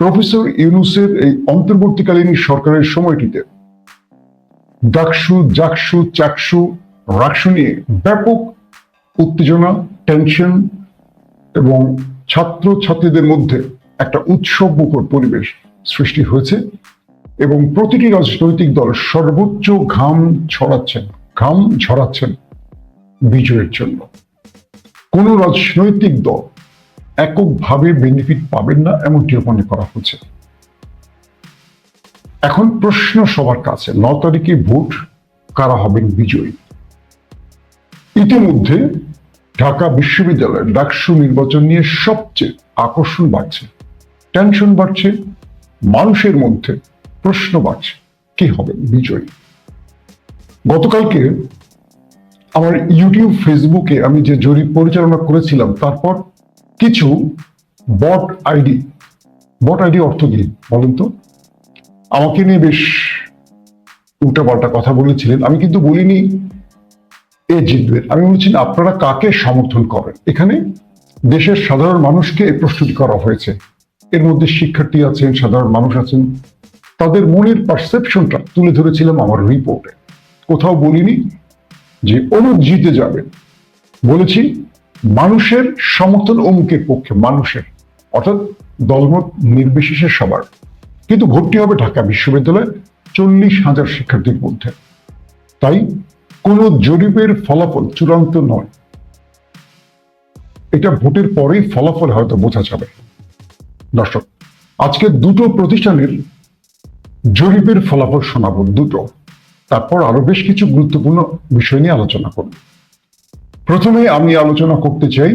Professor ইউনুসের এই অন্তর্বর্তীকালীন সরকারের সময়টিতে ডাকসু, জাকসু, চাকসু, রাকসু নিয়ে ব্যাপক উত্তেজনা টেনশন এবং ছাত্র ছাত্রীদের মধ্যে একটা উৎসব মুখর পরিবেশ সৃষ্টি হয়েছে এবং প্রতিটি রাজনৈতিক দল সর্বোচ্চ ঘাম ছড়াচ্ছেন, ঘাম ঝরাচ্ছেন বিজয়ের জন্য। কোন রাজনৈতিক দল এককভাবে বেনিফিট পাবেন না এমনটিও মনে করা হচ্ছে। এখন প্রশ্ন সবার কাছে, ন তারিখে ভোট কারা হবেন বিজয়ী? ইতিমধ্যে ঢাকা বিশ্ববিদ্যালয়ের ডাকসু নির্বাচন নিয়ে সবচেয়ে আকর্ষণ বাড়ছে। টেনশন বাড়ছে, মানুষের মধ্যে প্রশ্ন বাড়ছে, কি হবে বিজয়ী? গতকালকে আমার ইউটিউব ফেসবুকে আমি যে জরিপ পরিচালনা করেছিলাম, তারপর কিছু বট আইডি বট আইডি অর্থ কি বলেন তো? আমাকে নিয়ে বেশ উল্টাপাল্টা কথা বলেছিলেন। আমি কিন্তু বলিনি এ জিতবেন। আমি বলছি, আপনারা কাকে সমর্থন করেন? এখানে দেশের সাধারণ মানুষকে প্রশ্নটি করা হয়েছে। এর মধ্যে শিক্ষার্থী আছেন, সাধারণ মানুষ আছেন। তাদের মনের পারসেপশনটা তুলে ধরেছিলাম আমার রিপোর্টে কোথাও বলিনি যে অমুক জিতে যাবেন। বলেছি মানুষের সমর্থন অমুকের পক্ষে, মানুষের। অর্থাৎ দলমত নির্বিশেষে সবার। কিন্তু ভর্তি হবে ঢাকা বিশ্ববিদ্যালয়ে চল্লিশ হাজার শিক্ষার্থীর মধ্যে। তাই কোনো জরিপের ফলাফল চূড়ান্ত নয়। এটা ভোটের পরেই ফলাফল হয়তো বোঝা যাবে। দর্শক, আজকে দুটো প্রতিষ্ঠানের জরিপের ফলাফল শোনাবো দুটো। তারপর আরও বেশ কিছু গুরুত্বপূর্ণ বিষয় নিয়ে আলোচনা করব। প্রথমে আমি আলোচনা করতে চাই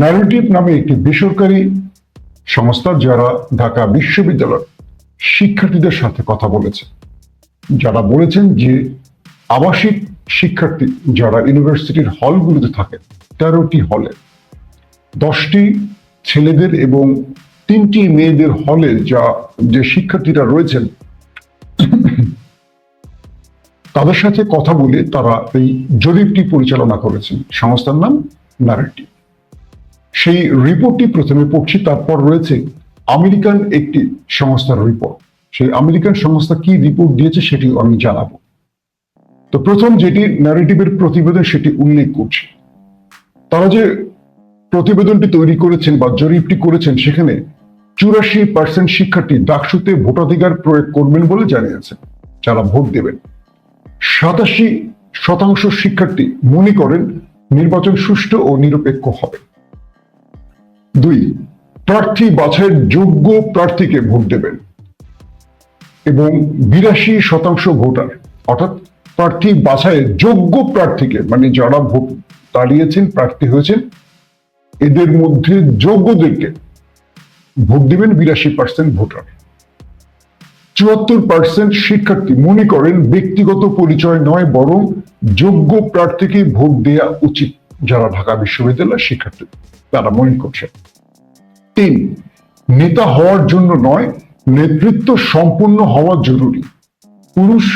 ন্যারেটিভ নামে একটি বেসরকারি সংস্থা যারা ঢাকা বিশ্ববিদ্যালয় শিক্ষার্থীদের সাথে কথা বলেছে। যারা বলেছেন যে আবাসিক শিক্ষার্থী যারা ইউনিভার্সিটির হলগুলোতে থাকে, তেরোটি হলে, দশটি ছেলেদের এবং তিনটি মেয়েদের হলে যা যে শিক্ষার্থীরা রয়েছেন তাদের সাথে কথা বলে তারা এই জরিপটি পরিচালনা করেছেন। সংস্থার নাম ন্যারেটিভ সেই রিপোর্টটি প্রথমে পড়ছি, তারপর রয়েছে আমেরিকান একটি সংস্থার রিপোর্ট। সেই আমেরিকান সংস্থা কি রিপোর্ট দিয়েছে সেটি আমি জানাব। তো প্রথম যেটি ন্যারেটিভের প্রতিবেদন সেটি উল্লেখ করছে। তারা যে প্রতিবেদনটি তৈরি করেছেন বা জরিপটি করেছেন, সেখানে চুরাশি পার্সেন্ট শিক্ষার্থী ডাকসুতে ভোটাধিকার প্রয়োগ করবেন বলে জানিয়েছেন। যারা ভোট দেবেন। সাতাশি শতাংশ শিক্ষার্থী মনে করেন নির্বাচন সুষ্ঠু ও নিরপেক্ষ হবে। দুই, প্রার্থী বাছাইয়ের যোগ্য প্রার্থীকে ভোট দেবেন। এবং বিরাশি শতাংশ ভোটার, অর্থাৎ প্রার্থী বাছাইয়ের যোগ্য প্রার্থীকে মানে যারা ভোট দাঁড়িয়েছেন, প্রার্থী হয়েছেন, এদের মধ্যে যোগ্যদেরকে ভোট দিবেন বিরাশি পার্সেন্ট ভোটার। চুয়াত্তর পার্সেন্ট শিক্ষার্থী মনে করেন ব্যক্তিগত পরিচয় নয়, বরং যোগ্য প্রার্থীকে ভোট দেওয়া উচিত যারা ঢাকা বিশ্ববিদ্যালয়ের শিক্ষার্থী। তারা মনে করছে তিন, নেতা হওয়ার জন্য নয়, নেতৃত্ব সম্পন্ন হওয়া জরুরি। পুরুষ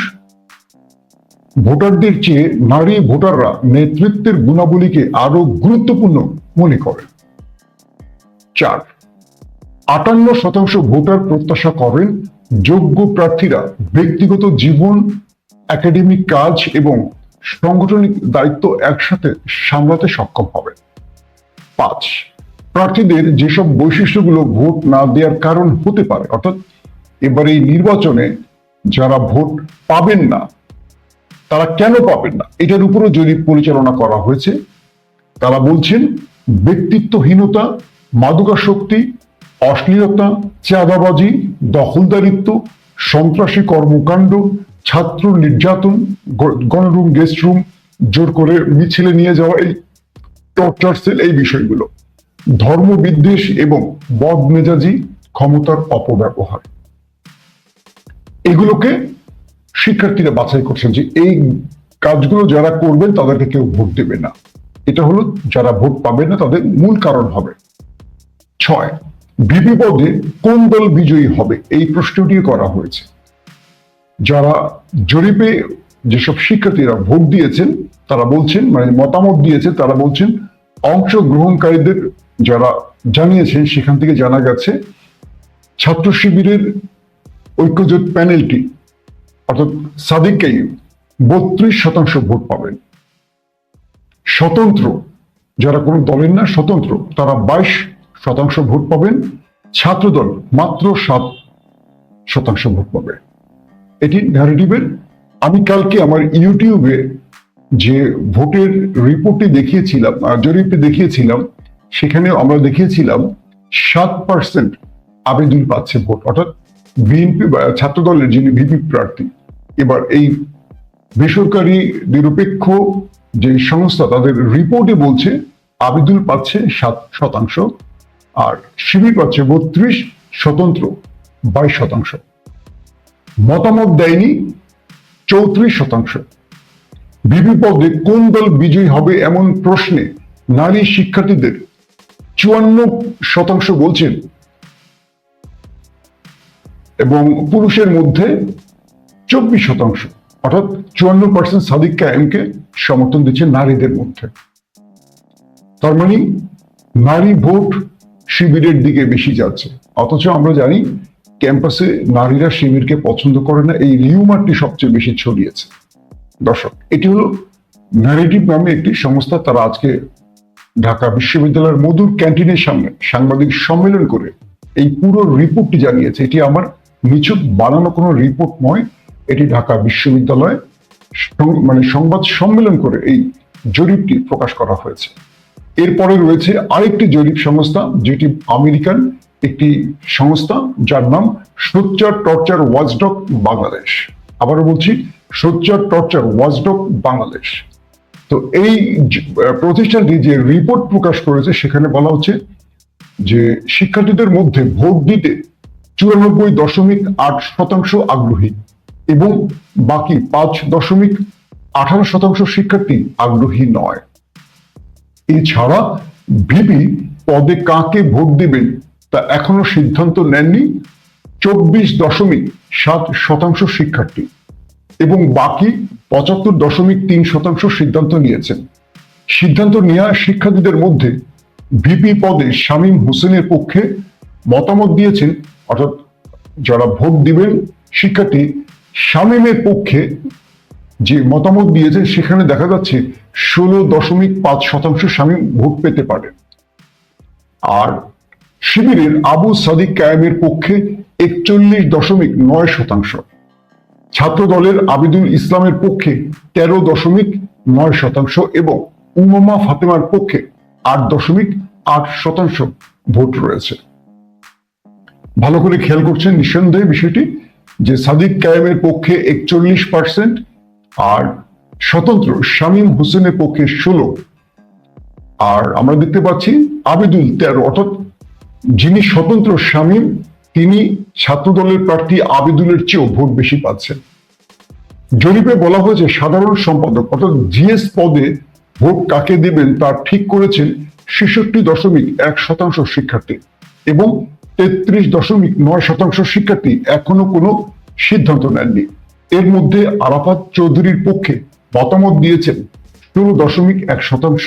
ভোটারদের চেয়ে নারী ভোটাররা নেতৃত্বের গুণাবলীকে আরও গুরুত্বপূর্ণ মনে করে চার, আটান্ন শতাংশ ভোটার প্রত্যাশা করেন যোগ্য প্রার্থীরা ব্যক্তিগত জীবন একাডেমিক কাজ এবং সাংগঠনিক দায়িত্ব একসাথে সামলাতে সক্ষম হবে। পাঁচ, প্রার্থীদের যেসব বৈশিষ্ট্যগুলো ভোট না দেওয়ার কারণ হতে পারে, অর্থাৎ এবার এই নির্বাচনে যারা ভোট পাবেন না, তারা কেন পাবেন না? এটার উপরও জরিপ পরিচালনা করা হয়েছে, তারা বলছেন ব্যক্তিত্বহীনতা, মাদকাসক্তি অশ্লীলতা, চাঁদাবাজি, দখলদারিত্ব, সন্ত্রাসী কর্মকাণ্ড, ছাত্র নির্যাতন গণরুম, গেস্ট রুম, জোর করে মিছিলে নিয়ে যাওয়া, এই টর্চার সেল, এই বিষয়গুলো। ধর্ম বিদ্বেষ এবং বদমেজাজি ক্ষমতার অপব্যবহার। এগুলোকে শিক্ষার্থীরা বাছাই করছেন যে এই কাজগুলো যারা করবেন, তাদেরকে কেউ ভোট দেবে না। এটা হলো, যারা ভোট পাবে না, তাদের মূল কারণ হবে। ছয় ভিপি পদে কোন দল বিজয়ী হবে? এই প্রশ্নটি করা হয়েছে। যারা জরিপে যেসব শিক্ষার্থীরা ভোট দিয়েছেন, তারা বলছেন মানে মতামত দিয়েছে, তারা বলছেন, অংশগ্রহণকারীদের যারা জানিয়েছেন, সেখান থেকে জানা গেছে, ছাত্র শিবিরের ঐক্যজোট প্যানেলটি, অর্থাৎ সাদিক বত্রিশ শতাংশ ভোট পাবেন। স্বতন্ত্র, যারা কোনো দলের না, স্বতন্ত্র, তারা বাইশ শতাংশ ভোট পাবেন। ছাত্রদল মাত্র সাত শতাংশ ভোট পাবে। এটি ন্যারেটিভের আমি কালকে আমার ইউটিউবে যে ভোটের রিপোর্টটি দেখিয়েছিলাম আহ, জরিপটি দেখিয়েছিলাম সেখানে আমরা দেখিয়েছিলাম সাত পার্সেন্ট আবেদন পাচ্ছে ভোট। অর্থাৎ বিএনপি ছাত্রদলের যিনি ভিপি প্রার্থী এবার এই বেসরকারি নিরপেক্ষ যে সংস্থা তাদের রিপোর্টে বলছে আবেদন পাচ্ছে সাত শতাংশ। আর শিবির পাচ্ছে বত্রিশ স্বতন্ত্র বাইশ শতাংশ। মতামত দেয়নি চৌত্রিশ শতাংশ। বিপি পদে কোন দল বিজয়ী হবে এমন প্রশ্নে নারী শিক্ষার্থীদের চুয়ান্ন শতাংশ বলছেন। এবং পুরুষের মধ্যে চব্বিশ শতাংশ, অর্থাৎ চুয়ান্ন পার্সেন্ট সাদিক কায়েমকে সমর্থন দিচ্ছে নারীদের মধ্যে। তার মানে নারী ভোট শিবিরের দিকে বেশি যাচ্ছে। অথচ আমরা জানি, ক্যাম্পাসে নারীরা শিবিরকে পছন্দ করে না, এই রিউমারটি সবচেয়ে বেশি ছড়িয়েছে। দর্শক, এটি হলো ন্যারেটিভ নামে একটি সংস্থা, তারা আজকে ঢাকা বিশ্ববিদ্যালয়ের মধুর ক্যান্টিনের সামনে সাংবাদিক সম্মেলন করে এই পুরো রিপোর্টটি জানিয়েছে। এটি আমার নিছক বানানো কোনো রিপোর্ট নয়, এটি ঢাকা বিশ্ববিদ্যালয় মানে সংবাদ সম্মেলন করে এই জরিপটি প্রকাশ করা হয়েছে। এরপরে রয়েছে আরেকটি জরিপ সংস্থা, যেটি আমেরিকান একটি সংস্থা, যার নাম সোচ্চার টর্চার ওয়াচডক বাংলাদেশ। আবারও বলছি, সোচ্চার টর্চার ওয়াচডক বাংলাদেশ। তো এই প্রতিষ্ঠানটি যে রিপোর্ট প্রকাশ করেছে, সেখানে বলা হচ্ছে যে শিক্ষার্থীদের মধ্যে ভোট দিতে চুরানব্বই দশমিক আট শতাংশ আগ্রহী এবং বাকি পাঁচ দশমিক আঠারো শতাংশ শিক্ষার্থী আগ্রহী নয়। এছাড়া ভিপি পদে কাকে ভোট দিবেন তা এখনও সিদ্ধান্ত নেননি চব্বিশ দশমিক সাত শতাংশ শিক্ষার্থী এবং বাকি পঁচাত্তর দশমিক তিন শতাংশ সিদ্ধান্ত নিয়েছেন। সিদ্ধান্ত নেওয়া শিক্ষার্থীদের মধ্যে ভিপি পদে শামীম হোসেনের পক্ষে মতামত দিয়েছেন, অর্থাৎ যারা ভোট দিবেন শিক্ষার্থী শামীমের পক্ষে যে মতামত দিয়েছে, সেখানে দেখা যাচ্ছে ষোলো দশমিক পাঁচ শতাংশ শামীম ভোট পেতে পারে। আর শিবিরের আবু সাদিক কায়েমের পক্ষে একচল্লিশ দশমিক নয় শতাংশ। ছাত্র দলের আবিদুল ইসলামের পক্ষে তেরো দশমিক নয় শতাংশ এবং উমামা ফাতেমার পক্ষে আট দশমিক আট শতাংশ ভোট রয়েছে। ভালো করে খেয়াল করছেন নিঃসন্দেহে বিষয়টি যে সাদিক কায়েমের পক্ষে একচল্লিশ পার্সেন্ট আর স্বতন্ত্র শামীম হোসেনের পক্ষে ষোলো। আর আমরা দেখতে পাচ্ছি আবেদুল তেরো, অর্থাৎ যিনি স্বতন্ত্র শামীম, তিনি ছাত্রদলের প্রার্থী আবেদুলের চেয়েও ভোট বেশি পাচ্ছেন। জরিপে বলা হয়েছে, সাধারণ সম্পাদক, অর্থাৎ জিএস পদে ভোট কাকে দেবেন তা ঠিক করেছেন ছেষট্টি দশমিক এক শতাংশ শিক্ষার্থী এবং তেত্রিশ দশমিক নয় শতাংশ শিক্ষার্থী এখনও কোনো সিদ্ধান্ত নেননি। এর মধ্যে আরাফাত চৌধুরীর পক্ষে মতামত দিয়েছেন ষোলো দশমিক এক শতাংশ,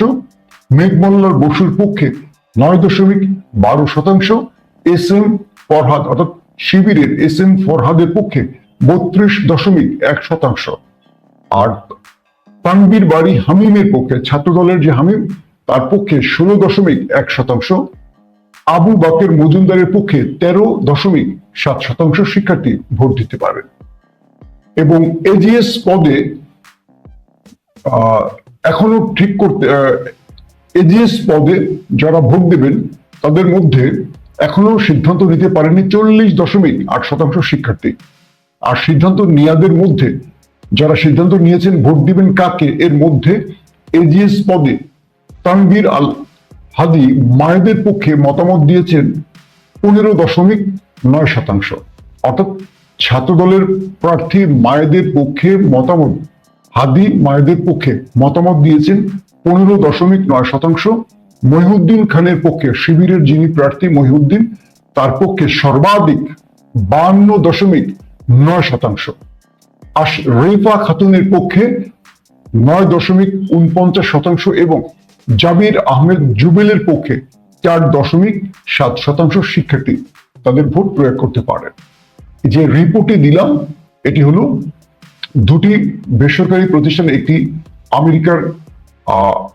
মেঘমল্লার বসুর পক্ষে নয় দশমিক বারো শতাংশ, এস এম ফরহাদ অর্থাৎ শিবিরের এস এম ফরহাদের পক্ষে বত্রিশ দশমিক এক শতাংশ। আর তানবীর বাড়ি হামিমের পক্ষে, ছাত্রদলের যে হামিম, তার পক্ষে ষোলো দশমিক এক শতাংশ। আবু বাকের মজুমদারের পক্ষে তেরো দশমিক সাত শতাংশ শিক্ষার্থী ভোট দিতে পারেন। এবং এজিএস পদে এখনও ঠিক করতে এজিএস পদে যারা ভোট দেবেন, তাদের মধ্যে এখনও সিদ্ধান্ত নিতে পারেনি চল্লিশ দশমিক আট শতাংশ শিক্ষার্থী। আর সিদ্ধান্ত নেয়াদের মধ্যে, যারা সিদ্ধান্ত নিয়েছেন ভোট দিবেন কাকে, এর মধ্যে এজিএস পদে তানভীর আল হাদি মায়েদের পক্ষে মতামত দিয়েছেন পনেরো দশমিক নয় শতাংশ। অর্থাৎ ছাত্রদলের প্রার্থী মায়েদের পক্ষে মতামত, হাদি মায়েদের পক্ষে মতামত দিয়েছেন পনেরো দশমিক নয় শতাংশ। মহিউদ্দিন খানের পক্ষে শিবিরের যিনি প্রার্থী মহিউদ্দিন, তার পক্ষে সর্বাধিক বান্ন দশমিক নয় শতাংশ। আর রেফা খাতুনের পক্ষে নয় দশমিক উনপঞ্চাশ শতাংশ এবং জাবির আহমেদ জুবেলের পক্ষে চার দশমিক সাত শতাংশ শিক্ষার্থী তাদের ভোট প্রয়োগ করতে পারেন। যে রিপোর্টে দিলাম, এটি হলো দুটি বেসরকারি প্রতিষ্ঠান, একটি আমেরিকার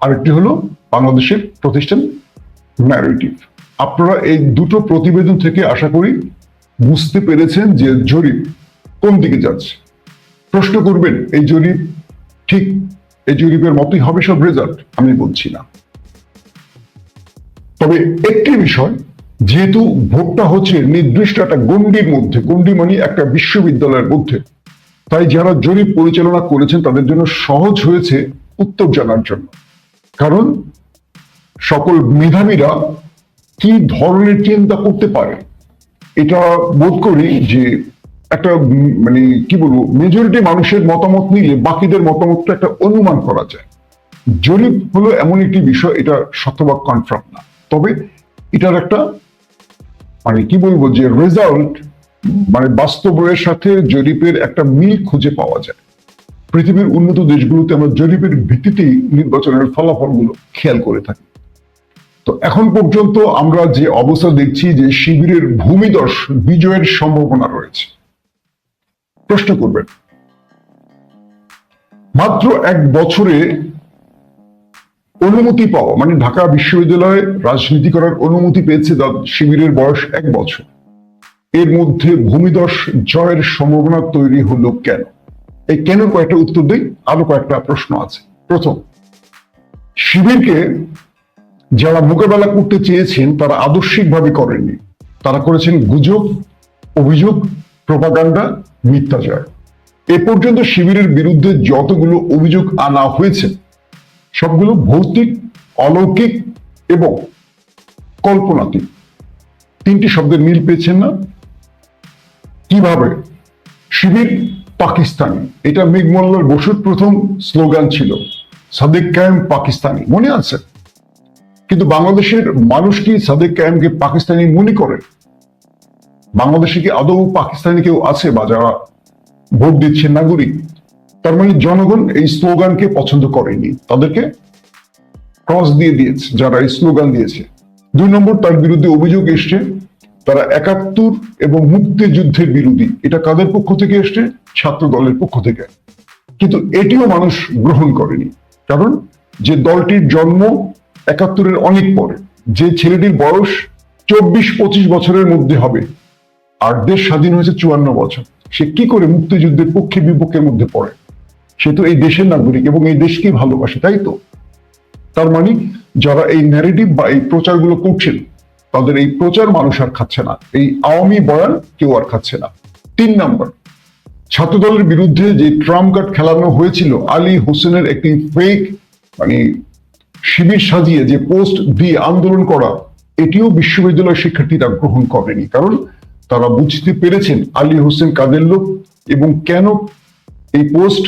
আরেকটি হলো বাংলাদেশের প্রতিষ্ঠান ন্যারেটিভ আপনারা এই দুটো প্রতিবেদন থেকে আশা করি বুঝতে পেরেছেন যে জরিপ কোন দিকে যাচ্ছে। প্রশ্ন করবেন, এই জরিপ ঠিক, এই জরিপের মতোই হবে সব রেজাল্ট আমি বলছি না। তবে একটি বিষয় যেহেতু ভোটটা হচ্ছে নির্দিষ্ট একটা গণ্ডির মধ্যে, গণ্ডি মানে একটা বিশ্ববিদ্যালয়ের মধ্যে। তাই যারা জরিপ পরিচালনা করেছেন তাদের জন্য সহজ হয়েছে উত্তর জানার জন্য। কারণ সকল মেধাবীরা কি ধরনের চিন্তা করতে পারে? এটা বোধ করি যে একটা মানে কি বলব মেজরিটি মানুষের মতামত নিলে বাকিদের মতামতটা একটা অনুমান করা যায়। জরিপ হলো এমন একটি বিষয়, এটা শতভাগ কনফার্ম না। তবে এটার একটা মানে কি বলব যে রেজাল্ট মানে বাস্তবের সাথে জরিপের একটা মিল খুঁজে পাওয়া যায়। পৃথিবীর উন্নত দেশগুলোতে আমরা জরিপের ভিত্তিতেই নির্বাচনের ফলাফলগুলো খেয়াল করে থাকি। তো এখন পর্যন্ত আমরা যে অবস্থা দেখছি যে শিবিরের ভূমিদশ বিজয়ের সম্ভাবনা রয়েছে। প্রশ্ন করবেন, মাত্র এক বছরে অনুমতি পাওয়া মানে ঢাকা বিশ্ববিদ্যালয়ে রাজনীতি করার অনুমতি পেয়েছে শিবিরের বয়স এক বছর। এর মধ্যে ভূমিদশ জয়ের সম্ভাবনা তৈরি হলো কেন? এই কেন কয়েকটা উত্তর দিই, আরও কয়েকটা প্রশ্ন আছে। প্রথম, শিবিরকে যারা মোকাবেলা করতে চেয়েছেন, তারা আদর্শিকভাবে করেননি। তারা করেছেন গুজব, অভিযোগ, প্রপাগান্ডা, মিথ্যাচার। এ পর্যন্ত শিবিরের বিরুদ্ধে যতগুলো অভিযোগ আনা হয়েছে সবগুলো ভৌতিক, অলৌকিক এবং কল্পনাতীত। তিনটি শব্দের মিল পেয়েছেন না। কীভাবে? শিবির পাকিস্তানি। এটা মেঘমল্লার বসুর প্রথম স্লোগান ছিল, সাদেক কায়েম পাকিস্তানি। মনে আছে? কিন্তু বাংলাদেশের মানুষ কি সাদেক কায়েমকে পাকিস্তানি মনে করে? বাংলাদেশে কি আদৌ পাকিস্তানি কেউ আছে বা যারা ভোট দিচ্ছে নাগরিক? তার মানে জনগণ এই স্লোগানকে পছন্দ করেনি। তাদেরকে ক্রস দিয়ে দিয়েছে, যারা এই স্লোগান দিয়েছে। দুই নম্বর, তার বিরুদ্ধে অভিযোগ এসছে, তারা একাত্তর এবং মুক্তিযুদ্ধের বিরোধী। এটা কাদের পক্ষ থেকে এসছে? ছাত্র দলের পক্ষ থেকে। কিন্তু এটিও মানুষ গ্রহণ করেনি। কারণ যে দলটির জন্ম একাত্তরের অনেক পরে, যে ছেলেটির বয়স চব্বিশ পঁচিশ বছরের মধ্যে হবে, আর দেশ স্বাধীন হয়েছে চুয়ান্ন বছর। সে কি করে মুক্তিযুদ্ধের পক্ষে বিপক্ষের মধ্যে পড়ে? সে তো এই দেশের নাগরিক এবং এই দেশকেই ভালোবাসে, তাই তো? তার মানে যারা এই ন্যারেটিভ বা এই প্রচারগুলো করছেন, তাদের এই প্রচার মানুষ আর খাচ্ছে না। এই আওয়ামী বয়ান কেউ আর খাচ্ছে না। তিন নম্বর, ছাত্রদলের বিরুদ্ধে যে ট্রাম্প কার্ড খেলানো হয়েছিল, আলী হোসেনের একটি ফেক মানে শিবির সাজিয়ে যে পোস্ট দিয়ে আন্দোলন করা, এটিও বিশ্ববিদ্যালয় শিক্ষার্থীরা গ্রহণ করেনি। কারণ তারা বুঝতে পেরেছেন আলী হোসেন কাদের লোক এবং কেন এই পোস্ট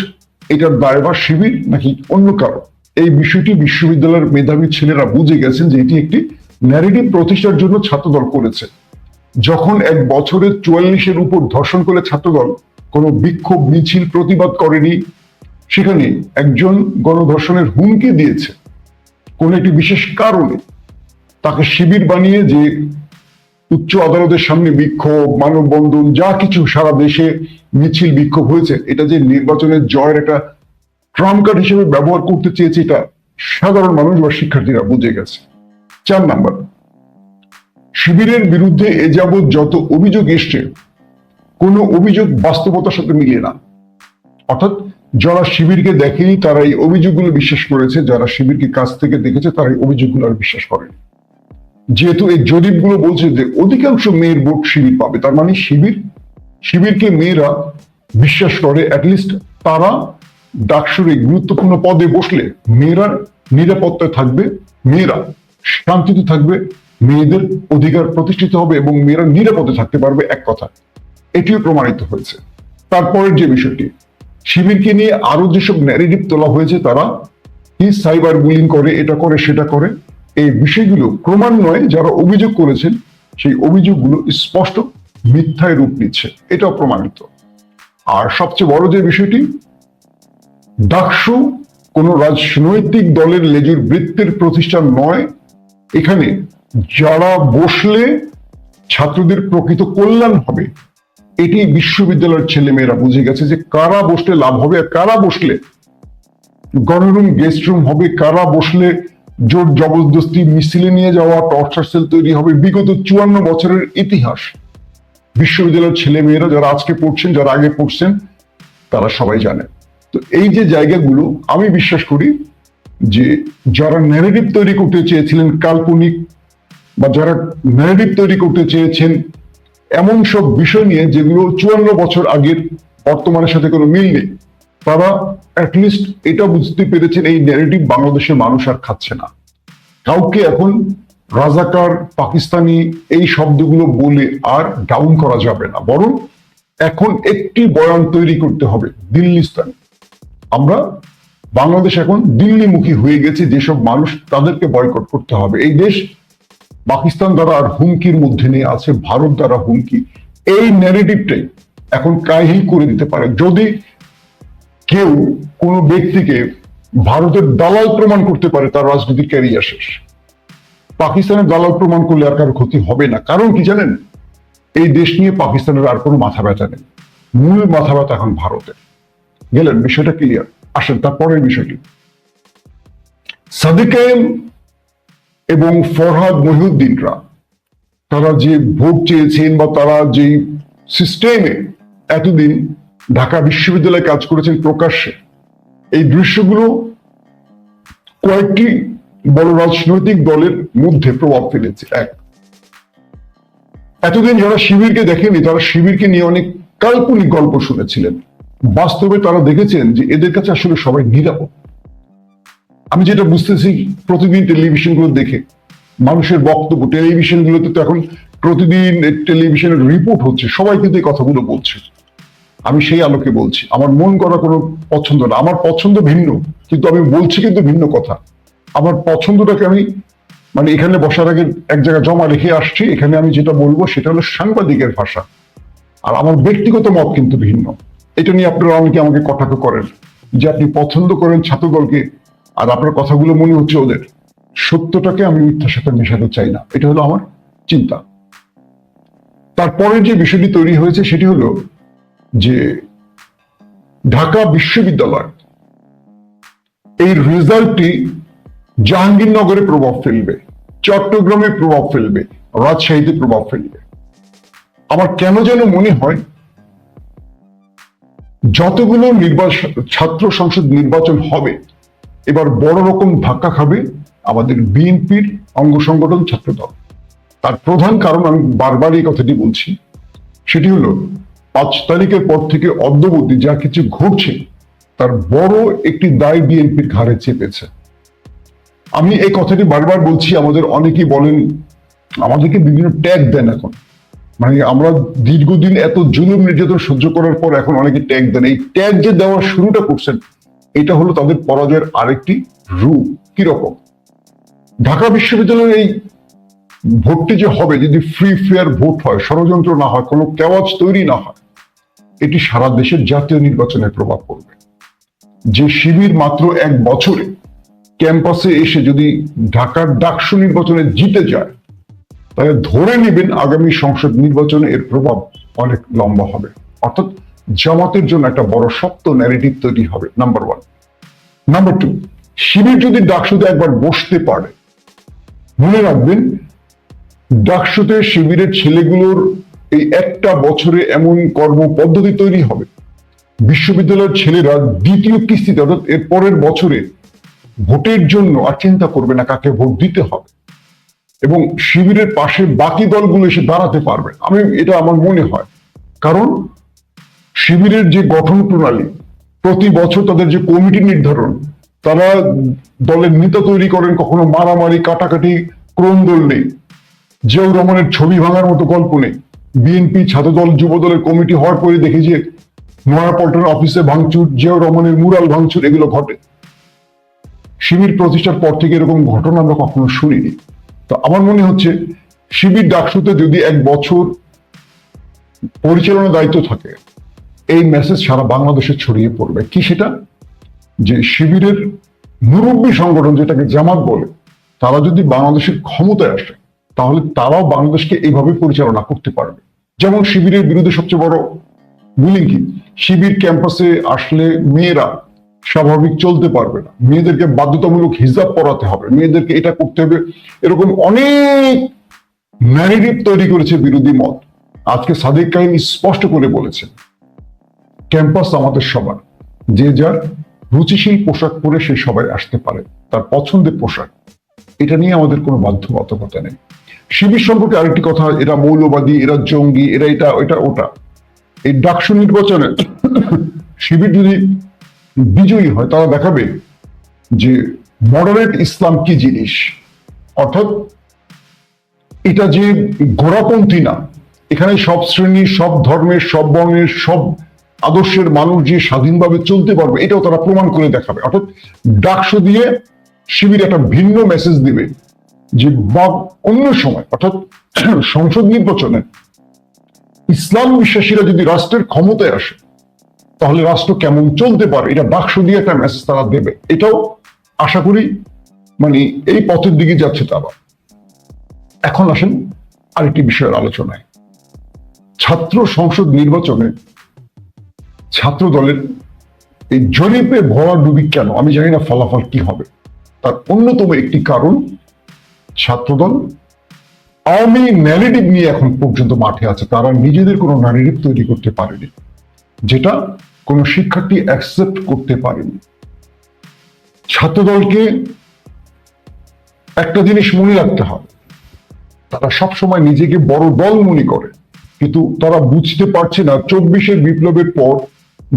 এটার দায়ভার শিবির নাকি অন্য কারও? এই বিষয়টি বিশ্ববিদ্যালয়ের মেধাবী ছেলেরা বুঝে গেছেন যে এটি একটি ন্যারেটিভ প্রতিষ্ঠার জন্য ছাত্রদল করেছে। যখন এক বছরের চুয়াল্লিশের উপর ধর্ষণ করে ছাত্রদল কোনো বিক্ষোভ, মিছিল, প্রতিবাদ করেনি, সেখানে একজন গণধর্ষণের হুমকি দিয়েছে। কোন একটি বিশেষ কারণে তাকে শিবির বানিয়ে যে উচ্চ আদালতের সামনে বিক্ষোভ, মানববন্ধন, যা কিছু সারা দেশে মিছিল বিক্ষোভ হয়েছে, এটা যে নির্বাচনের জয়ের একটা ট্রাম্প কার্ড হিসেবে ব্যবহার করতে চেয়েছে, এটা সাধারণ মানুষ বা শিক্ষার্থীরা বুঝে গেছে। চার নাম্বার, শিবিরের বিরুদ্ধে এ যাবৎ যত অভিযোগ এসছে, কোনো অভিযোগ বাস্তবতার সাথে মিলে না। অর্থাৎ যারা শিবিরকে দেখেনি, তারা এই অভিযোগগুলো বিশ্বাস করেছে, যারা শিবিরকে কাছ থেকে দেখেছে, তারা এই অভিযোগগুলো আর বিশ্বাস করেনি যেহেতু এই জরিপগুলো বলছে যে অধিকাংশ মেয়ের ভোট শিবির পাবে, তার মানে শিবির শিবিরকে মেয়েরা বিশ্বাস করে অ্যাটলিস্ট তারা ডাকসুরে গুরুত্বপূর্ণ পদে বসলে মেয়েরা নিরাপত্তায় থাকবে, মেয়েরা শান্তিতে থাকবে, মেয়েদের অধিকার প্রতিষ্ঠিত হবে এবং মেয়েরা নিরাপদে থাকতে পারবে এক কথা। এটিও প্রমাণিত হয়েছে। তারপরের যে বিষয়টি, শিবিরকে নিয়ে আরও যেসব ন্যারেটিভ তোলা হয়েছে তারা কি সাইবার বুলিং করে, এটা করে, সেটা করে, এই বিষয়গুলো ক্রমান্বয়ে যারা অভিযোগ করেছেন, সেই অভিযোগগুলো স্পষ্ট মিথ্যায় রূপ নিচ্ছে, এটাও প্রমাণিত। আর সবচেয়ে বড় যে বিষয়টি, ডাকসু কোন রাজনৈতিক দলের লেজুর বৃত্তের প্রতিষ্ঠান নয়, এখানে যারা বসলে ছাত্রদের প্রকৃত কল্যাণ হবে। এটি বিশ্ববিদ্যালয়ের ছেলেমেয়েরা বুঝে গেছে যে কারা বসলে লাভ হবে আর কারা বসলে গণরুম, গেস্ট রুম হবে, কারা বসলে জোর জবরদস্তি মিছিলে নিয়ে যাওয়া, টর্চার সেল তৈরি হবে। বিগত চুয়ান্ন বছরের ইতিহাস বিশ্ববিদ্যালয়ের ছেলে মেয়েরা যারা আজকে পড়ছেন, যারা আগে পড়ছেন, তারা সবাই জানে। তো এই যে জায়গাগুলো, আমি বিশ্বাস করি যে যারা ন্যারেটিভ তৈরি করতে চেয়েছিলেন, কাল্পনিক, বা যারা ন্যারেটিভ তৈরি করতে চেয়েছেন, এমন সব বিষয় নিয়ে যেগুলো চুয়ান্ন বছর আগের বর্তমানের সাথে কোনো মিল নেই, তারা অ্যাটলিস্ট এটা বুঝতে পেরেছেন, এই ন্যারেটিভ বাংলাদেশের মানুষ আর খাচ্ছে না। কাউকে এখন রাজাকার, পাকিস্তানি এই শব্দগুলো বলে আর ডাউন করা যাবে না। বরং এখন একটি বয়ান তৈরি করতে হবে দিল্লিস্তান। আমরা বাংলাদেশ এখন দিল্লিমুখী হয়ে গেছে, যেসব মানুষ তাদেরকে বয়কট করতে হবে। এই দেশ পাকিস্তান দ্বারা আর হুমকির মধ্যে নিয়ে আছে, ভারত দ্বারা হুমকি। এই ন্যারেটিভটাই এখন কাহিল করে দিতে পারে। যদি কেউ কোনো ব্যক্তিকে ভারতের দালাল প্রমাণ করতে পারে, তার রাজনৈতিক ক্যারিয়ার শেষ। পাকিস্তানের দালাল প্রমাণ করলে আর কারও ক্ষতি হবে না। কারণ কি জানেন? এই দেশ নিয়ে পাকিস্তানের আর কোনো মাথা ব্যথা নেই। মূল মাথা ব্যথা এখন ভারতের। গেলেন, বিষয়টা ক্লিয়ার আসেন, তারপরের বিষয়টি। সাদিকায়েম এবং ফরহাদ মহিউদ্দিনরা, তারা যে ভোট চেয়েছেন বা তারা যে সিস্টেমে এতদিন ঢাকা বিশ্ববিদ্যালয়ে কাজ করেছেন প্রকাশ্যে, এই দৃশ্যগুলো কয়েকটি বড় রাজনৈতিক দলের মধ্যে প্রভাব ফেলেছে, এক। এতদিন যারা শিবিরকে দেখেনি, তারা শিবিরকে নিয়ে অনেক কাল্পনিক গল্প শুনেছিলেন। বাস্তবে তারা দেখেছেন যে এদের কাছে আসলে সবাই নিরাপদ। আমি যেটা বুঝতেছি, প্রতিদিন টেলিভিশনগুলো দেখে, মানুষের বক্তব্য, টেলিভিশনগুলোতে তো এখন প্রতিদিন টেলিভিশনের রিপোর্ট হচ্ছে, সবাই কিন্তু এই কথাগুলো বলছে। আমি সেই আলোকে বলছি, আমার মন করা কোনো পছন্দ না, আমার পছন্দ ভিন্ন, কিন্তু আমি বলছি কিন্তু ভিন্ন কথা। আমার পছন্দটাকে আমি মানে এখানে বসার আগে এক জায়গায় জমা রেখে আসছি, এখানে আমি যেটা বলব সেটা হলো সাংবাদিকের ভাষা। আর আমার ব্যক্তিগত মত কিন্তু ভিন্ন। এটা নিয়ে আপনারা অনেকে আমাকে কটাক্ষ করেন যে আপনি পছন্দ করেন ছাত্রদলকে, আর আপনার কথাগুলো মনে হচ্ছে ওদের। সত্যটাকে আমি মিথ্যার সাথে মেশাতে চাই না। এটা হলো আমার চিন্তা। তারপরে যে বিষয়টি তৈরি হয়েছে সেটি হলো যে ঢাকা বিশ্ববিদ্যালয়, এই রেজাল্টটি জাহাঙ্গীরনগরে প্রভাব ফেলবে, চট্টগ্রামে প্রভাব ফেলবে, রাজশাহীতে প্রভাব ফেলবে। আমার কেন যেন মনে হয়, যতগুলো নির্বাচন ছাত্র সংসদ নির্বাচন হবে, এবার বড় রকম ধাক্কা খাবে আমাদের বিএনপির অঙ্গ সংগঠন ছাত্রদল। তার প্রধান কারণ আমি বারবার এই কথাটি বলছি, সেটি হলো পাঁচ তারিখের পর থেকে অদ্যবধি যা কিছু ঘটছে, তার বড় একটি দায় বিএনপির ঘাড়ে চেপেছে। আমি এই কথাটি বারবার বলছি, আমাদের অনেকেই বলেন, আমাদেরকে বিভিন্ন ট্যাগ দেন এখন। মানে আমরা দীর্ঘদিন এত জুলুম নির্যাতন সহ্য করার পর এখন অনেকে ট্যাগ দেন। এই ট্যাগ যে দেওয়ার শুরুটা করছেন, এটা হলো তাদের পরাজয়ের আরেকটি রূপ। কীরকম ঢাকা বিশ্ববিদ্যালয়ের এই ভোটটি যে হবে, যদি ফ্রি ফেয়ার ভোট হয়, ষড়যন্ত্র না হয়, কোনো কেওয়াজ তৈরি না হয়, এটি সারা দেশের জাতীয় নির্বাচনে প্রভাব পড়বে। যে শিবির মাত্র এক বছরে ক্যাম্পাসে এসে যদি ঢাকার ডাকসু নির্বাচনে জিতে যায়, তাহলে ধরে নেবেন আগামী সংসদ নির্বাচনে এর প্রভাব অনেক লম্বা হবে। অর্থাৎ জামাতের জন্য একটা বড় শক্ত ন্যারেটিভ তৈরি হবে number one number two Shibir যদি ডাকসুতে একবার বসতে পারে, মনে রাখবেন ডাকসুতে শিবিরের ছেলেগুলোর এই একটা বছরে এমন কর্ম পদ্ধতি তৈরি হবে। বিশ্ববিদ্যালয়ের ছেলেরা দ্বিতীয় কিস্তিতে, অর্থাৎ এর পরের বছরে ভোটের জন্য আর চিন্তা করবে না কাকে ভোট দিতে হবে। এবং শিবিরের পাশে বাকি দলগুলো এসে দাঁড়াতে পারবে। আমি, এটা আমার মনে হয়। কারণ শিবিরের যে গঠন প্রণালী, প্রতি বছর তাদের যে কমিটি নির্ধারণ, তারা দলের নেতা তৈরি করেন, কখনো মারামারি, কাটাকাটি ক্রন্দল নেই। জিয়াউর রহমানের ছবি ভাঙার মতো গল্প নেই। বিএনপি ছাত্রদল যুব দলের কমিটি হওয়ার পরে দেখি যে নয়াপল্টন অফিসে ভাঙচুর, জিয়াউর রহমানের মুরাল ভাঙচুর, এগুলো ঘটে। শিবির প্রতিষ্ঠার পর থেকে এরকম ঘটনা আমরা কখনো শুনিনি। তো আমার মনে হচ্ছে, শিবির ডাকসুতে যদি এক বছর পরিচালনা দায়িত্ব থাকে, এই মেসেজ সারা বাংলাদেশে ছড়িয়ে পড়বে। কি সেটা? যে শিবিরের মুরব্বী সংগঠন যেটাকে জামাত বলে, তারা যদি বাংলাদেশের ক্ষমতায় আসে, তাহলে তারাও বাংলাদেশকে এইভাবে পরিচালনা করতে পারবে। যেমন শিবিরের বিরুদ্ধে সবচেয়ে বড় বুলিং কি? শিবির ক্যাম্পাসে আসলে মেয়েরা স্বাভাবিক চলতে পারবে না। মেয়েদেরকে বাধ্যতামূলক হিজাব পরাতে হবে। মেয়েদেরকে এটা করতে হবে। এরকম অনেক ন্যারেটিভ তৈরি করেছে বিরোধী মত। আজকে সাদিক কাহিনী স্পষ্ট করে বলেছেন ক্যাম্পাস আমাদের সবার। যে যার রুচিশীল পোশাক পরে সে সবাই আসতে পারে। তার পছন্দের পোশাক। এটা নিয়ে আমাদের কোনো বাধ্যবাধকতা নেই। শিবির সম্পর্কে আরেকটি কথা, এরা মৌলবাদী, এরা জঙ্গি, এরা এটা, ওটা ওটা। এই ডাকসু নির্বাচনে শিবির যদি বিজয়ী হয়। তারা দেখাবে যে মডারেট ইসলাম কি জিনিস? অর্থাৎ এটা যে গোড়াপন্থী না, এখানে সব শ্রেণির, সব ধর্মের, সব বর্ণের, সব আদর্শের মানুষ যে স্বাধীনভাবে চলতে পারবে, এটাও তারা প্রমাণ করে দেখাবে। অর্থাৎ ডাকসু দিয়ে শিবির একটা ভিন্ন মেসেজ দিবে যে বা অন্য সময়, অর্থাৎ সংসদ নির্বাচনে ইসলাম বিশ্বাসীরা যদি রাষ্ট্রের ক্ষমতায় আসে তাহলে রাষ্ট্র কেমন চলতে পারে? এটা ডাকসু দিয়ে একটা মেসেজ তারা দেবে। এটাও আশা করি মানে এই পথের দিকে যাচ্ছে তারা। এখন আসেন আরেকটি বিষয়ের আলোচনায়। ছাত্র সংসদ নির্বাচনে ছাত্র দলের এই জরিপে ভরা ডুবি কেন? আমি জানি না ফলাফল কি হবে। তার অন্যতম একটি কারণ, ছাত্রদল আওয়ামী ন্যারেটিভ নিয়ে এখন পর্যন্ত মাঠে আছে। তারা নিজেদের কোনো ন্যারেটিভ তৈরি করতে পারেনি। যেটা কোনো শিক্ষার্থী অ্যাকসেপ্ট করতে পারেনি। ছাত্রদলকে একটা জিনিস মনে রাখতে হবে, তারা সবসময় নিজেকে বড় দল মনে করে, কিন্তু তারা বুঝতে পারছে না চব্বিশের বিপ্লবের পর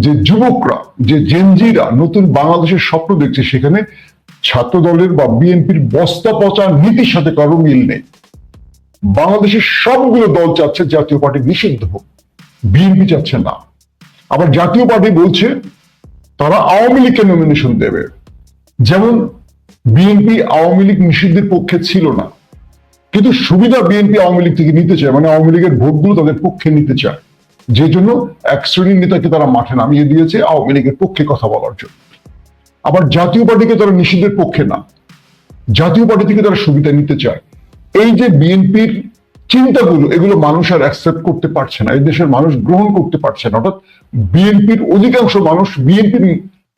যে যুবকরা, যে জেনজিরা নতুন বাংলাদেশের স্বপ্ন দেখছে, সেখানে ছাত্র দলের বা বিএনপির বস্তা পচা নীতির সাথে কারও মিল নেই। বাংলাদেশের সবগুলো দল চাচ্ছে জাতীয় পার্টি নিষিদ্ধ হোক, বিএনপি চাচ্ছে না। আবার জাতীয় পার্টি বলছে তারা আওয়ামী লীগকে নমিনেশন দেবে। যেমন বিএনপি আওয়ামী লীগ নিষিদ্ধের পক্ষে ছিল না। কিন্তু সুবিধা বিএনপি আওয়ামী লীগ থেকে নিতে চায় মানে আওয়ামী লীগের ভোটগুলো তাদের পক্ষে নিতে চায়। যে জন্য এক শ্রেণির নেতাকে তারা মাঠে নামিয়ে দিয়েছে আওয়ামী লীগের পক্ষে কথা বলার জন্য। আবার জাতীয় পার্টিকে তারা নিষিদ্ধের পক্ষে না। জাতীয় পার্টি থেকে তারা সুবিধা নিতে চায়। এই যে বিএনপির চিন্তাগুলো, এগুলো মানুষ আর অ্যাকসেপ্ট করতে পারছে না। এই দেশের মানুষ গ্রহণ করতে পারছে না। অর্থাৎ বিএনপির অধিকাংশ মানুষ বিএনপির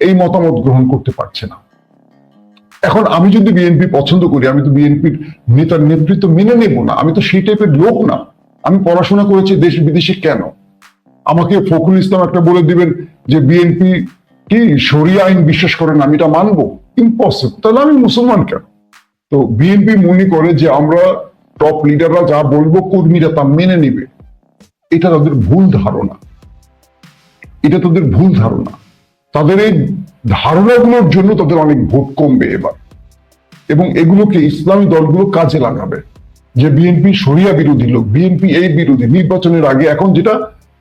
এই মতামত গ্রহণ করতে পারছে না। এখন আমি যদি বিএনপি পছন্দ করি, আমি তো বিএনপির নেতার নেতৃত্ব মেনে নেব না। আমি তো সেই টাইপের লোক না। আমি পড়াশোনা করেছি দেশ বিদেশে কেন? আমাকে ফখরুল ইসলাম একটা বলে দিবেন যে, বিএনপি কি সরিয়া আইন বিশ্বাস করেন আমি এটা মানবো? ইম্পসিবল তাহলে আমি মুসলমান কেন? তো বিএনপি মনে করে যে, আমরা টপ লিডাররা যা বলব কর্মীরা তা মেনে নেবে। এটা তাদের ভুল ধারণা। এটা তাদের ভুল ধারণা। তাদের এই ধারণাগুলোর জন্য তাদের অনেক ভোট কমবে এবার। এবং এগুলোকে ইসলামী দলগুলো কাজে লাগাবে। যে বিএনপি সরিয়া বিরোধী লোক, বিএনপি এই বিরোধী নির্বাচনের আগে এখন যেটা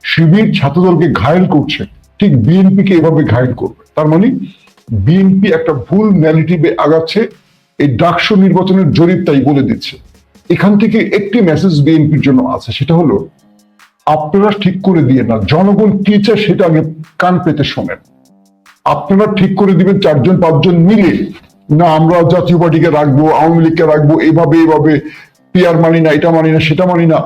শিবির ছাত্রদলকে ঘায়ল করছে, ঠিক বিএনপিকে এভাবে ঘায়ল করবে। তার মানে বিএনপি একটা ভুল ন্যারেটিভে আগাচ্ছে, এই ডাকসু নির্বাচনের জরিপ তাই বলে দিচ্ছে। এখান থেকে একটি মেসেজ বিএনপির জন্য আছে, সেটা হলো, আপনারা ঠিক করে দিয়ে না, জনগণ কি চায় সেটা আগে কান পেতে শোনেন। আপনারা ঠিক করে দিবেন চারজন পাঁচজন মিলে, না আমরা জাতীয় পার্টিকে রাখব, আওয়ামী লীগকে রাখব, এভাবে এভাবে পিয়ার মানি না, এটা মানি না, সেটা মানি না।